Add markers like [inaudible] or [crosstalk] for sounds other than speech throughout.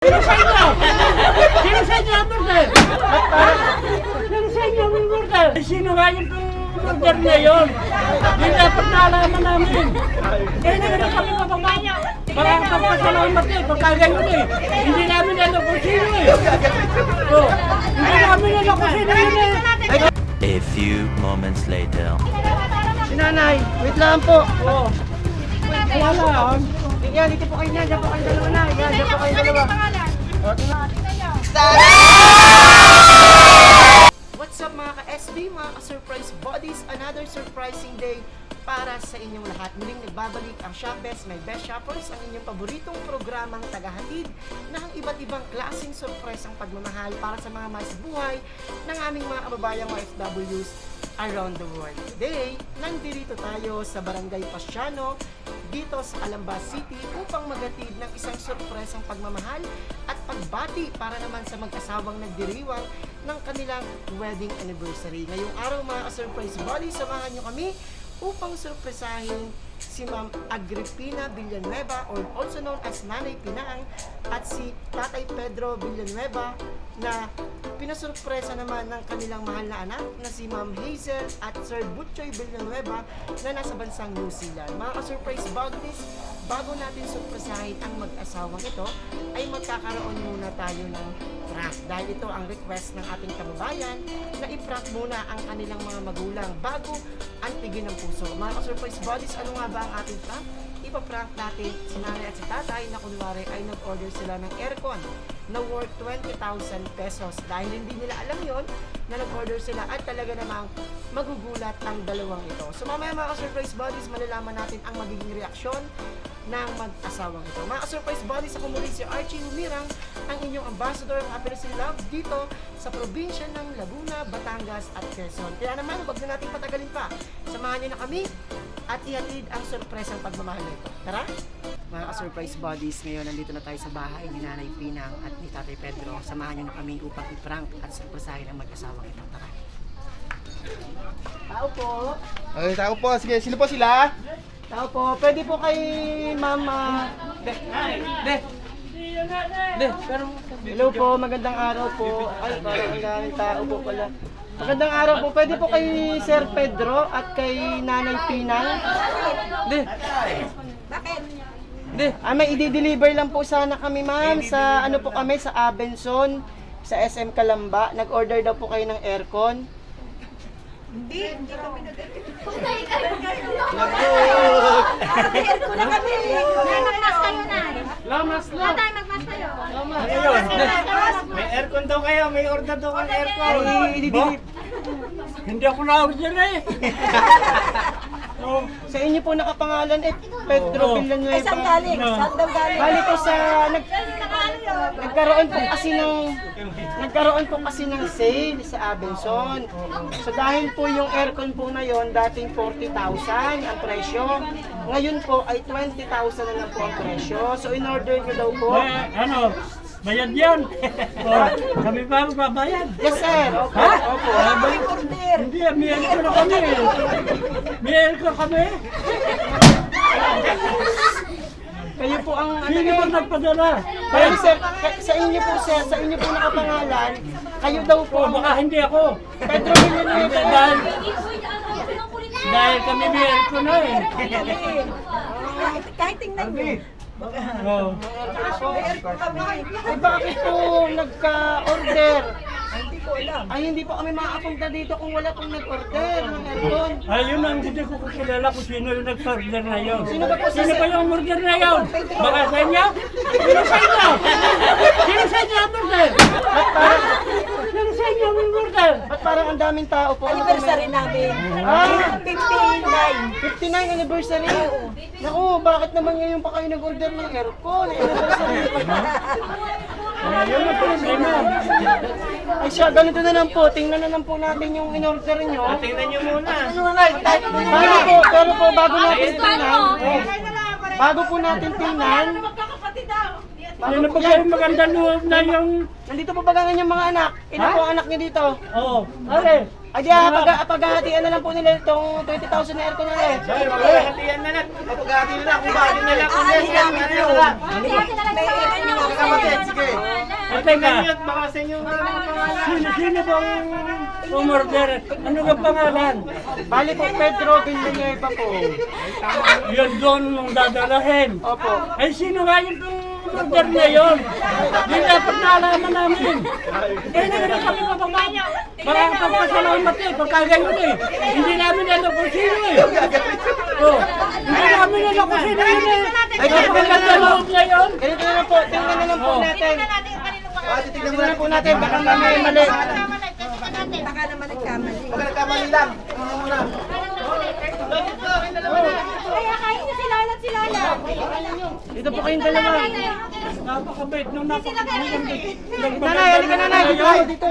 Sino sa inyo? Sino sa inyo ang murder? Sino sa inyo ang murder? Sino nga yung murder niya yun? Yung dapat naalaman namin. Eh, hindi na kami mapapanya. Baka pagpasalamat eh, pagka ganyan eh. Hindi namin alam kung sino eh. Oh, hindi namin alam kung sino yun eh. A few moments later. Si nanay, wait lang po. Oh. Wala lang. Yan, dito po kayo na. Diyan po kayo dalawa na. Yan, diyan po kayo dalawa. What's up mga ka-SB, mga ka-surprise bodies? Another surprising day para sa inyong lahat. Muling nagbabalik ang Shop Best, My Best Shoppers, ang inyong paboritong programang tagahatid ng iba't ibang klaseng surprise ang pagmamahal para sa mga mais buhay ng aming mga kababayang OFWs around the world. Today, nandito tayo sa Barangay Pasiano, dito sa Alamba City upang magatid ng isang surpresang pagmamahal at pagbati para naman sa mag-asawang nagdiriwang ng kanilang wedding anniversary. Ngayong araw mga ka-surprise body, samahan nyo kami upang surpresahin si Ma'am Agripina Villanueva or also known as Nanay Pinaang at si Tatay Pedro Villanueva na pinasurpresa naman ng kanilang mahal na anak na si Ma'am Hazel at Sir Butchoy Villanueva na nasa bansang New Zealand. Mga ka-surprise bodies, bago natin surpresahin ang mag-asawang ito, ay magkakaroon muna tayo ng prank. Dahil ito ang request ng ating kababayan na i-prank muna ang kanilang mga magulang bago antigin ng puso. Mga ka-surprise bodies, ano nga ba ang ating prank? Ipaprank natin si nanay at si tatay na kunwari ay nag-order sila ng aircon na worth 20,000 pesos. Dahil hindi nila alam yon na nag-order sila at talaga namang magugulat ang dalawang ito. So mamaya mga ka-surprise bodies, malalaman natin ang magiging reaksyon ng mag-asawang ito. Mga ka-surprise bodies, ako muli si Archie Humirang, ang inyong ambassador ng Happiness in Love dito sa probinsya ng Laguna, Batangas at Quezon. Kaya naman, huwag na natin patagalin pa. Samahan niyo na kami at ihatid ang sorpresang pagmamahal nito. Tara! Mga ka-surprise bodies, ngayon nandito na tayo sa bahay ni Nanay Pinang at ni Tatay Pedro. Samahan niyo na kami upang i-prank at surpresahin ang mag-asawang ito. Tara! Tao po! Ay, tao po. Sige, sino po sila? Tao po! Pwede po kay Mama... De, de, Hello po, magandang araw po. Ay, parang ang daming tao po pala. Magandang araw po. Pwede po kay Sir Pedro at kay Nanay Pinang. de. De, Ah, may i-deliver lang po sana kami, ma'am, sa ano po kami, sa Abenson, sa SM Kalamba. Nag-order daw po kayo ng aircon. Magmas kayo na. lamas lang. Tatay, magmas kayo. Ayun. May aircon daw kayo, may order daw kang aircon. Hindi ako na-order eh. [laughs] Sa inyo po nakapangalan eh, Pedro. Villanueva. Ay, saan galing? Saan daw galing? Bali po sa nag, nagkaroon po kasi ng nagkaroon po kasi ng sale sa Abenson. So dahil po yung aircon po na yon dating 40,000 ang presyo. Ngayon po ay 20,000 na lang po ang presyo. So in order nyo daw po. ano, bayad yan. oh, kami pa magbabayad. Yes sir. Opo. Ha? Opo. Hindi, may aircon na kami. May aircon kami. Kayo po ang ano Sino ba eh. nagpadala? Bali sir, sa inyo po sir, sa inyo po nakapangalan. Kayo daw po Oh, baka hindi ako. Pedro Hindi, Villanueva. dahil, dahil kami may aircon na eh. Kahit, kahit tingnan nyo. Oh. Ay, bakit po nagka-order? Hindi ko alam. Ay, hindi po kami makakapunta dito kung wala pong nag-order ng aircon. Ayun ang hindi ko kakilala kung sino yung nag-order na yun. Sino ba po sa- Sino ba yung order na yun? Baka sa inyo? Sino sa inyo? Sino sa inyo order? Ba't parang, inyo order? ba't parang ang daming tao po? Anniversary namin. Ah, 59. 59 anniversary. Naku, bakit naman ngayon pa kayo nag-order ng aircon? Anniversary pa. Ayun ang problema. Ay siya, ganito na lang po. Tingnan na lang po natin yung in-order nyo. Tingnan nyo muna. Bago po, pero po, bago natin tingnan. Bago po natin tingnan. Sino pa kayo maganda loob na yung... Nandito po ba gangan yung mga anak? Ilan Ha? po ang anak niyo dito? Oo. Oh, are. Ay, di ah, pag, paghahatian na lang po nila itong 20,000 na aircon nila eh. Hatiyan na lang. Kapag-hati na lang. Kung bakit na lang. Kung hati na lang. At teka, Baka sa inyo nga naman pangalan. sino, sino bang umorder? Ano ka pangalan? Bali po, Pedro Villanueva po. Yun doon mong dadalahin. Opo. Ay, sino nga yung order niya yun? Yung dapat nalaman namin. Eh, hindi na kami mapapanya. Parang pagpasalamat eh, pagka ganyan eh. Hindi namin alam kung sino eh. Oh, hindi namin alam kung sino yun eh. Ay, kapaganda loob niya yun. Ganito na lang po, tingnan na lang po Oh. natin. Ah, Tingnan mo na na po natin, baka mamaya mali. Baka naman nagkamali. Huwag ka nagkamali lang. Ano muna? Kaya kain niyo si Lala at si Lala. Dito po kayong dalawa. Napakabait nung napakabait. Nanay, halika nanay, dito kayo, dito.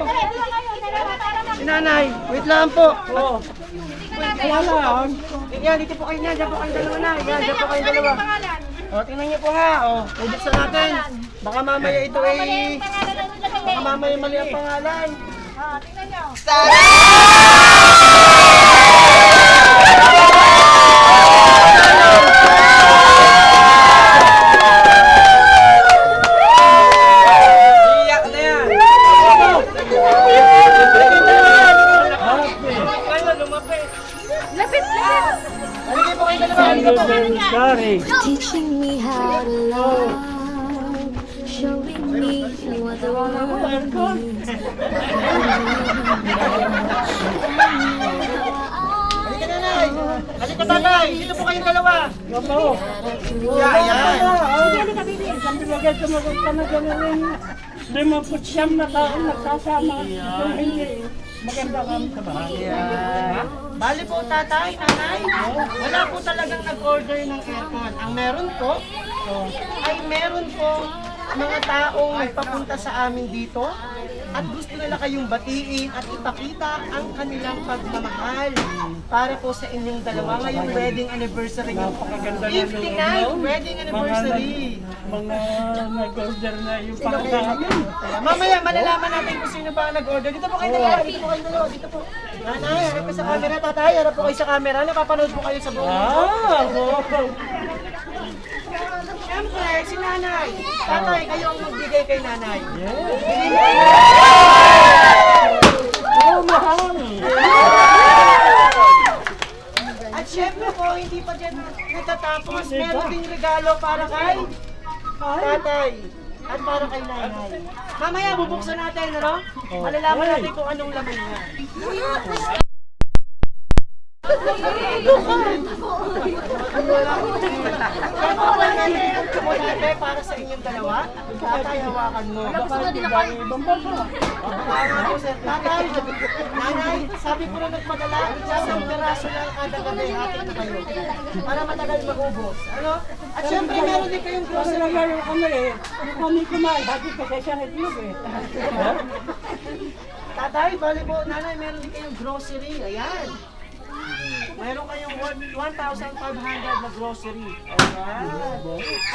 Si nanay, wait lang po. Oh. Wala lang. Yan, dito po kayo na, dyan po kayong dalawa na. Yan, dyan po kayong dalawa. O, tingnan niyo po ha, o, bubuksan natin. Baka mamaya ito ay, baka mamaya mali ang pangalan. Iyak tatay, dito po kayong dalawa. Opo. Yeah, yan. Sabi mo tumagot ka na taon nagsasama. Kung hindi, maganda kami sa bahay. Yeah. Bali po tatay, nanay, wala po talagang nag-order ng aircon. Ang meron po, ay meron po mga taong nagpapunta sa amin dito at gusto nila kayong batiin at ipakita ang kanilang pagmamahal para po sa inyong dalawa ngayong wedding anniversary niyo. Napakaganda ng 59th wedding anniversary. Mga nag-order na yung pangkain. Kaya mamaya malalaman natin kung sino ba ang nag-order. Dito po kayo dalawa, dito po kayo dalawa, dito po. Nanay, harap ka sa camera, tatay, harap po kayo sa camera. Napapanood po kayo sa buong Ah, oh. Siyempre, si nanay. Tatay, kayo ang magbigay kay nanay. Oh, mahal. At syempre po, hindi pa dyan natatapos. Meron ding regalo para kay tatay. At para kay nanay. Mamaya bubuksan natin, ano? Malalaman natin kung anong laman niya. Chocolate para sa inyong dalawa. Tatay, hawakan mo. Ibang bansa. Tama po, sir. Tatay, nanay, sabi ko na nagpadala, isang peraso lang kada gabi, atin na kayo. Para matagal maubos. Ano? At syempre, meron din kayong grocery. nagayon kami eh. Kami kumain. Bakit kasi siya itlog eh. Tatay, bali po, nanay, meron din kayong grocery. Ayan. Meron kayong one- 1,500 na grocery. Ayan.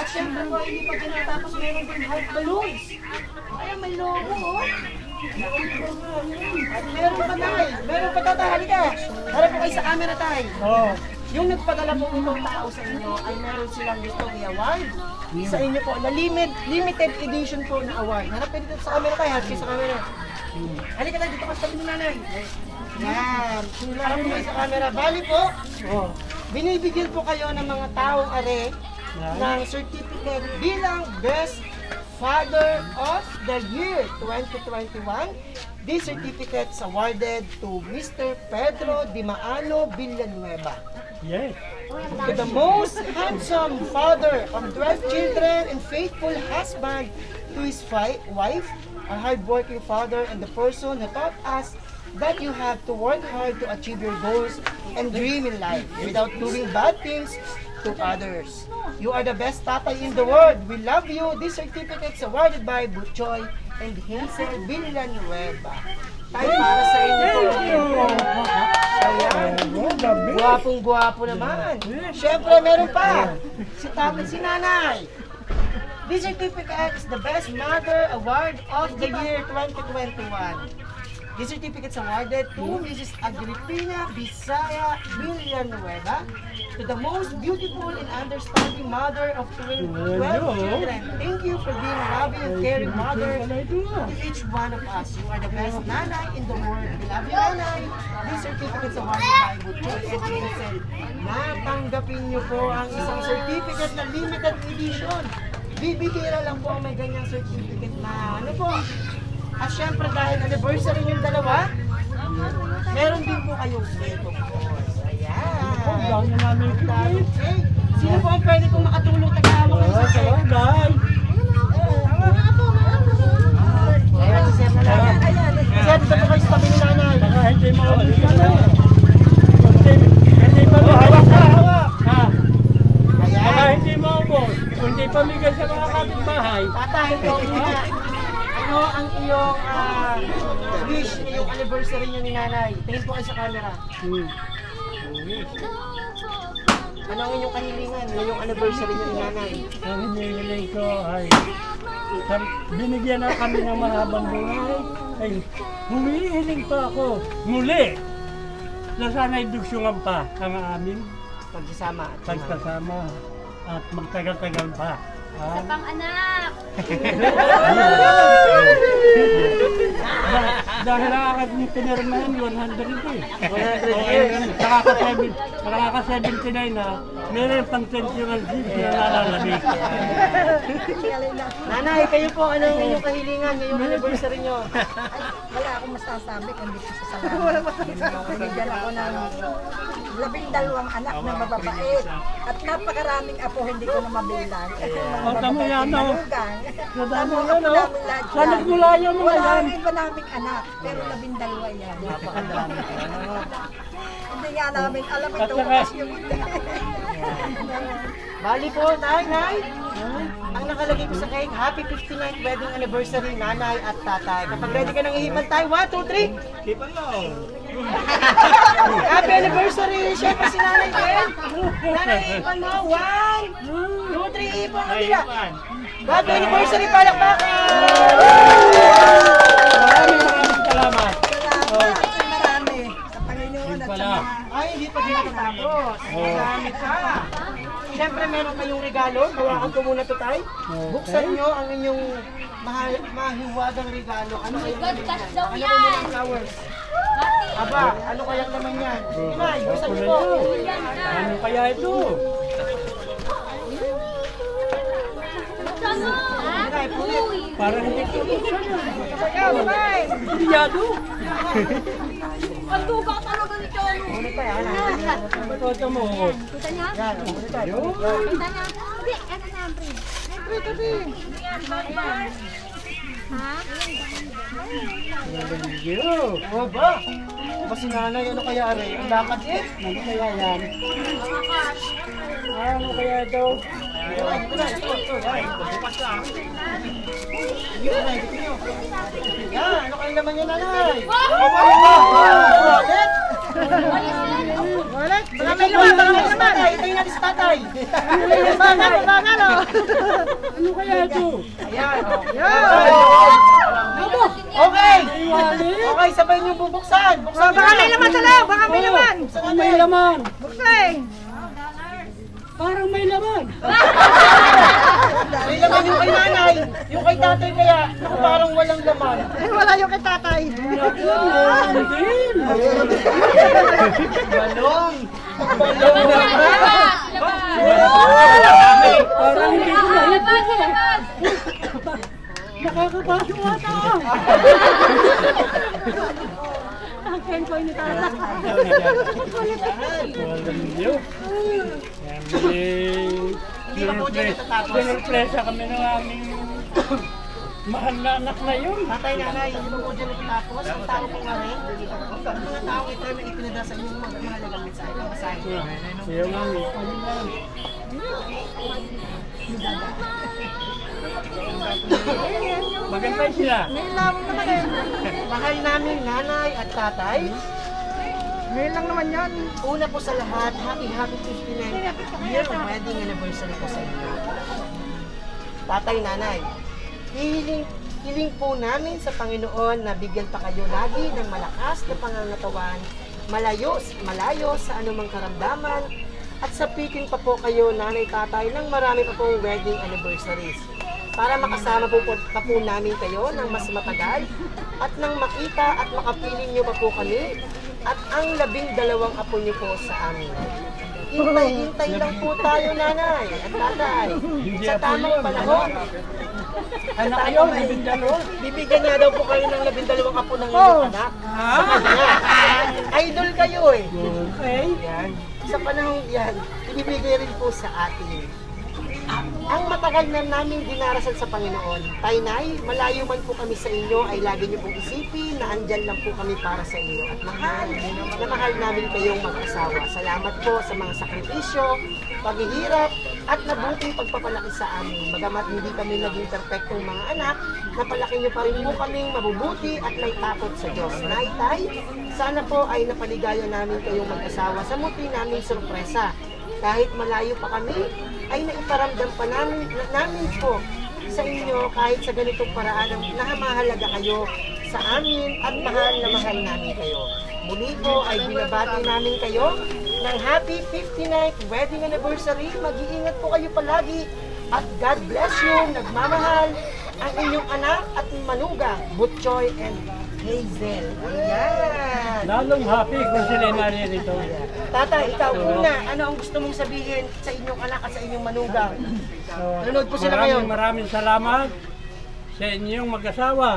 At syempre po, hindi pa tinatapos, meron din heart balloons. Ayan, may logo, oh. At meron pa, tay. Meron pa, tatay. Halika. Harap po kayo sa camera, tay. Oh. Yung nagpadala po itong tao sa inyo ay meron silang gustong i-award sa inyo po na limit, limited edition po na award. Harap kayo dito sa camera tayo, harap kayo sa camera. Halika tayo dito ka sa tabi ni nanay. Yan, po kayo sa camera. Bali po, Oh. binibigyan po kayo ng mga taong are ng certificate bilang Best Father of the Year 2021. This certificate is awarded to Mr. Pedro Dimaano Villanueva. Yes. to the most handsome father of 12 children and faithful husband to his wife, a hardworking father and the person who taught us that you have to work hard to achieve your goals and dream in life without doing bad things to others. You are the best tatay in the world. We love you. This certificate is awarded by Butchoy and Hansel Villanueva. Tayo para sa inyo po. Ayan. Guwapong guwapo naman. Siyempre, meron pa. Si tatay, si nanay. This certificate is the Best Mother Award of the Year 2021. This certificate is awarded to Mrs. Agripina Bisaya Villanueva, to the most beautiful and understanding mother of 12 children. Thank you for being a loving and caring mother to each one of us. You are the best nanay in the world. We love you, nanay. This certificate is awarded by Butchol and Vincent. Natanggapin niyo po ang isang certificate na limited edition. Bibihira lang po ang may ganyang certificate na ano po. At syempre dahil anniversary yung dalawa, meron din po kayong ito po. Ayan. Oh, dami namin cake. Okay. Sino po ang pwede pong makatulong tagahawak kayo sa cake? Sabagay. Ayan, si Sir na lang. Sir, dito po kayo sa tabi ni nanay. Hindi mo. Hindi, pa mo hawak ka, hawak. Ha? Baka Ayan. hindi mo. Kung hindi pamigay sa mga kapitbahay. Tatay, ito. Ano ang iyong ah, wish ngayong anniversary niyo ni nanay? Tingin po kayo sa camera. Hmm. Ano ang inyong kahilingan ngayong anniversary niyo ni nanay? Ang hinihiling ko ay sa- binigyan na kami ng mahabang buhay. Ay, humihiling pa ako muli na sana'y dusyungan pa ang aming Pagsasama at pagkasama at magtagal-tagal pa. Ha? Pang anak. Dah- [laughs] Dahil aking ni pinirmahan, 100 eh. 100 years. Nakaka-7 nakaka-79 na, meron pang sensual seeds na nalalamig. [laughs] Nanay, kayo po, ano ang inyong kahilingan ngayong anniversary niyo? Wala akong masasabi kundi sa salamat. [laughs] Binigyan ako ng labing dalawang anak na mababait. At napakaraming apo hindi ko na mabilang. O, tama yan, no? Sa dami Tama yan, no? Sa nagmula yan mga Wala yan. rin pa naming anak, pero labing dalawa yan. Hindi nga namin alam At ito saka- kasi yung [laughs] Bali po, nay, nay. Ang nakalagay ko sa cake, happy 59th wedding anniversary, nanay at tatay. Kapag ready ka nang ihipan tayo, 1, 2, 3. Hipan mo. Happy anniversary! Siyempre si nanay din. Nanay, ihipan mo. 1, 2, 3, ihipan mo nila. Happy anniversary, palakpakan! Maraming maraming salamat. salamat. Marami. Sa Panginoon at sa mga Ay, hindi pa din natatapos. Marami pa. Siyempre, meron kayong regalo. Hawakan ko muna to tayo. Buksan nyo ang inyong mahiwagang regalo. Ano kayang God, touch yan? daw Ano yan. flowers? Aba, ano kayang laman yan? Inay, buksan nyo po. Ano kaya ito? Inay, pulit. Parang hindi ko Inay. Biyado. Duga talaga ni Cholo. Pulit tayo, ha? Ito mo. Kita niya? Yan, pulit tayo. Kita niya? Hindi, ano na ang print? Pre, tabi. Ha? Yo. O ba? Ba si nanay, ano kaya are? Ang lakad eh. Ano kaya yan? Ah, Ano kaya ito? Na. Yan, na. Na, ano kayang laman yan, nanay? Wallet! Wallet? Baka may laman, baka may laman. Itayin natin sa tatay. Bangal, bangal, oh. Ano kaya ito? Ayan, oh. Yan! Okay! Okay, sabay niyo bubuksan. Buksan baka may laman sa loob, baka may laman. Baka may laman. Buksan. Parang may laman. [laughs] May laman yung kay nanay. Yung kay tatay kaya, naku, parang walang laman. Eh, wala yung kay tatay. Hindi. Balong. Balong. Parang hindi ko nakita. labas. Nakakapasok ata. [laughs] Ang kenkoy ni Tata. Walang. Sinurpresa kami ng aming mahal na anak na yun. Tatay, nanay, hindi mo po dyan natatapos. Ang tao po nga rin. Ang mga tao ito ay may ipinadasal yung mga mahalagang mensahe. Pamasahe. Siya mami. Ano? Maganda sila. Mahal namin nanay at tatay. Ngayon lang naman yan. Una po sa lahat, happy happy 59th year wedding anniversary po sa inyo. Tatay, nanay, hihiling, Hiling po namin sa Panginoon na bigyan pa kayo lagi ng malakas na pangangatawan, malayo, malayo sa anumang karamdaman, at sapitin pa po kayo, nanay tatay, ng marami pa pong wedding anniversaries para makasama po, po, pa po namin kayo ng mas matagal at nang makita at makapiling niyo pa po kami at ang labing dalawang apo niyo po sa amin. Hintay-hintay lang po tayo, nanay at tatay. Sa tamang panahon, Anak kayo, nabindalo. bibigyan niya daw po kayo ng labing dalawang apo ng inyong anak. Sa kanya. Idol kayo eh. Okay. Yan. Sa panahon yan, ibibigay rin po sa atin. Ang matagal na namin dinarasal sa Panginoon, Tainay, malayo man po kami sa inyo, ay lagi niyo pong isipin na andyan lang po kami para sa inyo. At mahal, na mahal namin kayong mag-asawa. Salamat po sa mga sakripisyo, paghihirap, at nabuting pagpapalaki sa amin. Bagamat hindi kami naging perpektong mga anak, napalaki niyo pa rin po kaming mabubuti at may takot sa Diyos. Nay, Tay, sana po ay napaligaya namin kayong mag-asawa sa muti naming sorpresa kahit malayo pa kami, ay naiparamdam pa namin, na, namin po sa inyo kahit sa ganitong paraan na mahalaga kayo sa amin at mahal na mahal namin kayo. Muli po ay binabati namin kayo ng happy 59th wedding anniversary. Mag-iingat po kayo palagi at God bless you, nagmamahal ang inyong anak at manugang, Butchoy and Hazel. Ayan. Lalong happy kung sila naririto. Tata, ikaw una, ano ang gusto mong sabihin sa inyong anak at sa inyong manugang? Nanonood po sila ngayon. maraming salamat sa inyong mag-asawa.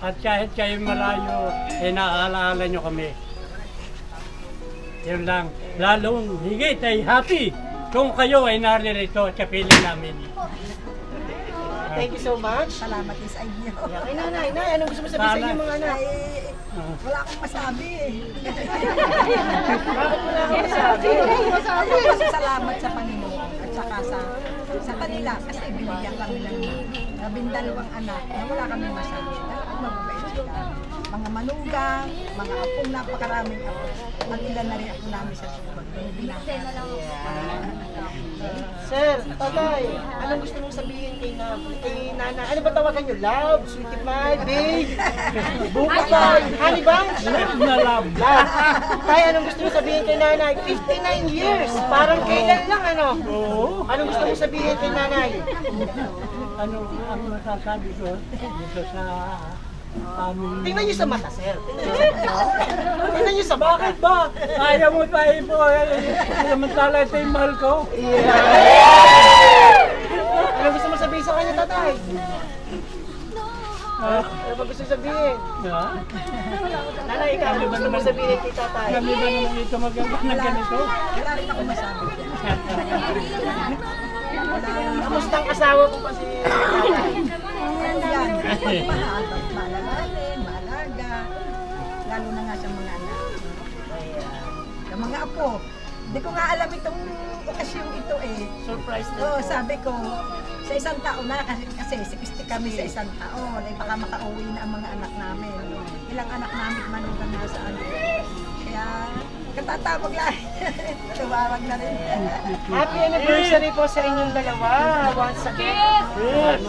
At kahit kayo malayo, eh naalala nyo kami. Yun lang. Lalong higit ay happy kung kayo ay naririto at kapiling namin. Thank you so much. Salamat din sa inyo. Kay nanay, nay, anong gusto mo sabihin sa inyong mga anak? Ay, wala akong masabi eh. Bakit mo na ako masabi? Ako pasasalamat sa Panginoon at saka sa sa kanila kasi binigyan kami ng labindalawang anak na wala kami masabi. Talagang mababait. Mga manugang, mga apong napakaraming apo. At ilan na rin ako namin sa lang Sir, tatay, anong gusto mong sabihin kay, na, kay nanay? Ano ba tawagan nyo? Love, sweetie pie, babe, [laughs] buka pie, honey bunch? Na love. Love. Tay, anong gusto mong sabihin kay nanay? 59 years, parang kailan lang ano? Oo. Anong gusto mong sabihin kay nanay? Ano ang masasabi ko dito sa. Tingnan niyo sa mata, sir. Tingnan niyo sa mata. Bakit ba? Ayaw mo tayo po. eh. Samantala ito yung mahal ko. Ano gusto mo sabihin sa kanya, tatay? Ah, Ano ba gusto sabihin? ha? Nanay, ikaw, ano gusto mo sabihin kay tatay? Kami ba naman ito maganda na ganito? Wala rin ako masabi. [laughs] Kamusta ang asawa ko pa si tatay? Yan. Lalo na nga sa mga anak. Sa mga apo. Hindi ko nga alam itong okasyong ito eh. Surprise na. Oo, sabi ko, sa isang taon na, kasi, kasi 60 kami sa isang taon, eh baka makauwi na ang mga anak namin. Ilang anak namin manugang na sa ano. Kaya, katatawag lang. [laughs] Tumawag na rin. Happy anniversary po sa inyong dalawa. Once again.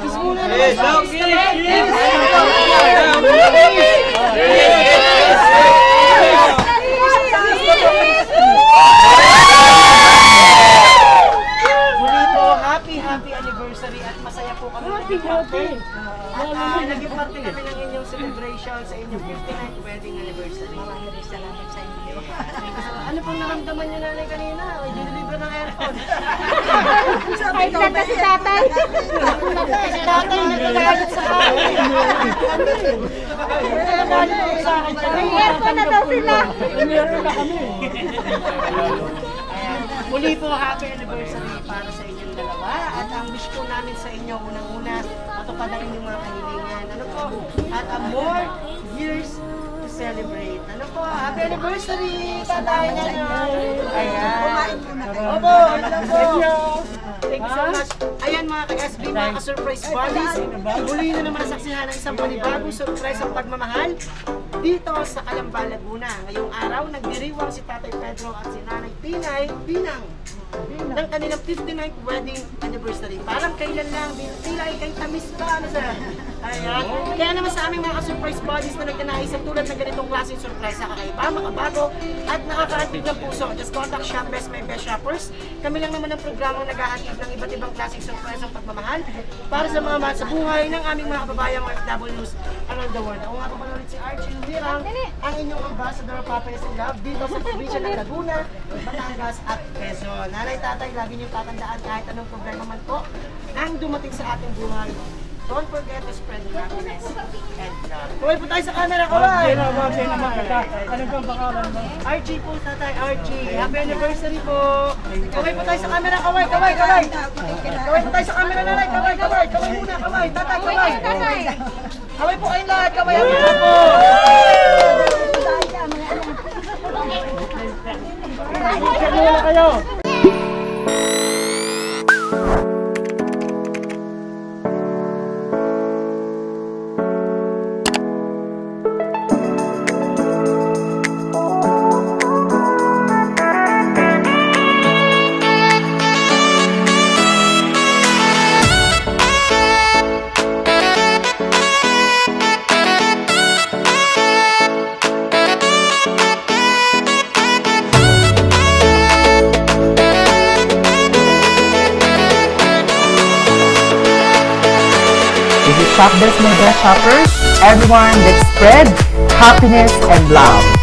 Kiss muna naman. Kiss, Muli po, happy, happy anniversary at masaya po kami happy, happy. At uh, naging parte kami ng inyong celebration sa inyong 59th wedding anniversary. Maraming salamat sa inyo. Ano pong naramdaman niyo nanay kanina? Diniliver ng aircon. Sabi ko, na si tatay. Tatay nagagalit sa akin. May aircon na daw sila. Meron na kami. Muli po, happy anniversary para sa inyong dalawa. At ang wish po namin sa inyo, unang-una, matupad ang inyong mga kahilingan. Ano po? At uh, more years celebrate. Ano po? Happy anniversary! Tatay na Ayan. Kumain muna kayo. Opo, ano po. Thank you so much. Ayan mga ka-SB, mga ka-surprise buddies. Muli na naman nasaksihan ng isang panibagong surprise ang pagmamahal dito sa Calamba, Laguna. Ngayong araw, nagdiriwang si Tatay Pedro at si Nanay Pinay Pinang ng kanilang 59th wedding anniversary. Parang kailan lang, tila ay kay tamis pa, ano sa Ayan. Kaya naman sa aming mga surprise bodies na nagnanais sa tulad ng ganitong klaseng surprise na kakaiba, makabago, at nakakaantig ng puso. Just contact Shop Best My Best Shoppers. Kami lang naman ang programang naghahatid ng iba't ibang klaseng surprise ang pagmamahal para sa mga mahal sa buhay ng aming mga kababayang OFWs around the world. Ako nga po pala ulit si Archie Lirang, ang inyong ambassador of Happiness and Love dito sa probinsya ng Laguna, Batangas at Quezon. Nanay, tatay, lagi niyong tatandaan kahit anong problema man po ang dumating sa ating buhay. Don't forget to spread happiness and love. Kaway po tayo sa camera, kaway! Sino mo, sino mo, kaka, ano bang pangalan mo? Archie po, tatay Archie. Happy anniversary po. Kaway po tayo sa camera, kaway, kaway, kaway. Kaway po tayo sa camera, nanay, kaway, kaway. Kaway muna, kaway. Tatay, kaway. Kaway po kayong lahat, kaway. Happy na po. Picture muna kayo. This is Shop Best My Shoppers. Everyone, let's spread happiness and love.